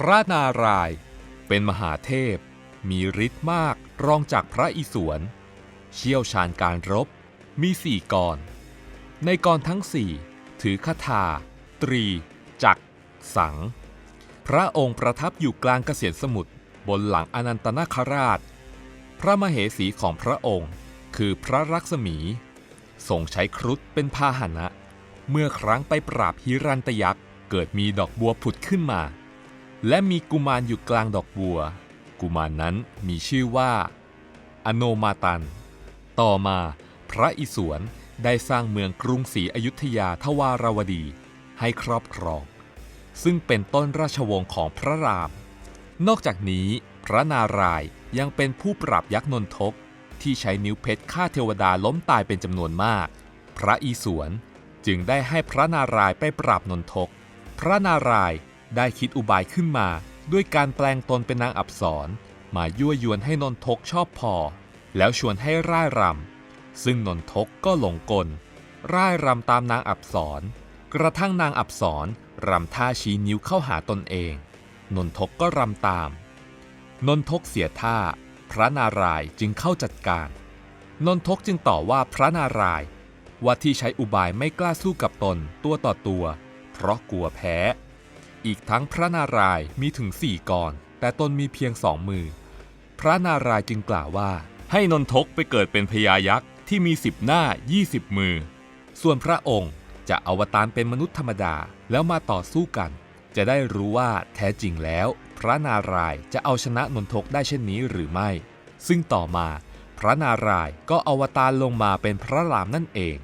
พระนารายณ์เป็นมหาเทพ มีฤทธิ์มากรองจากพระอิศวร เชี่ยวชาญการรบ มีสี่กร ในกรทั้งสี่ถือคาถา ตรี จัก สัง พระองค์ประทับอยู่กลางเกษียณสมุทรบนหลังอนันตนาคราช พระมเหสีของพระองค์คือพระรักษมีทรงใช้ครุฑเป็นพาหนะ เมื่อครั้งไปปราบฮิรันตยักษ์เกิดมีดอกบัวผุดขึ้นมา และมีกุมารอยู่กลางดอกบัว กุมารนนั้นมีชื่อว่า อโนมาตัน ต่อมาพระอิศวรได้สร้างเมืองกรุงศรีอยุธยาทวารวดีให้ครอบครอง ซึ่งเป็นต้นราชวงศ์ของพระราม นอกจากนี้ พระนารายณ์ยังเป็นผู้ปราบยักษ์นนทก ที่ใช้นิ้วเพชรฆ่าเทวดาล้มตายเป็นจำนวนมาก พระอิศวรจึงได้ให้พระนารายณ์ไปปราบนนทก พระนารายณ์ ได้คิดอุบายขึ้นมาด้วยการแปลงตนเป็นนางอับสรมายั่วยวนให้นนทกชอบพอ แล้วชวนให้ร่ายรำซึ่งนนทกก็หลงกล ร่ายรำตามนางอับสรกระทั่งนางอับสรรำท่าชี้นิ้วเข้าหาตนเอง นนทกก็รำตาม นนทกเสียท่า พระนารายจึงเข้าจัดการ นนทกจึงต่อว่าพระนารายว่าที่ใช้อุบายไม่กล้าสู้กับตนตัวต่อตัว เพราะกลัวแพ้ อีกทั้งพระนารายณ์มีถึงสี่กรแต่ตนมีเพียงสองมือ พระนารายณ์จึงกล่าวว่า ให้นนทกไปเกิดเป็นพญายักษ์ที่มีสิบหน้า20มือ ส่วนพระองค์จะอวตารเป็นมนุษย์ธรรมดาแล้วมาต่อสู้กัน จะได้รู้ว่าแท้จริงแล้ว พระนารายณ์จะเอาชนะนนทกได้เช่นนี้หรือไม่ ซึ่งต่อมา พระนารายณ์ก็อวตารลงมาเป็นพระรามนั่นเอง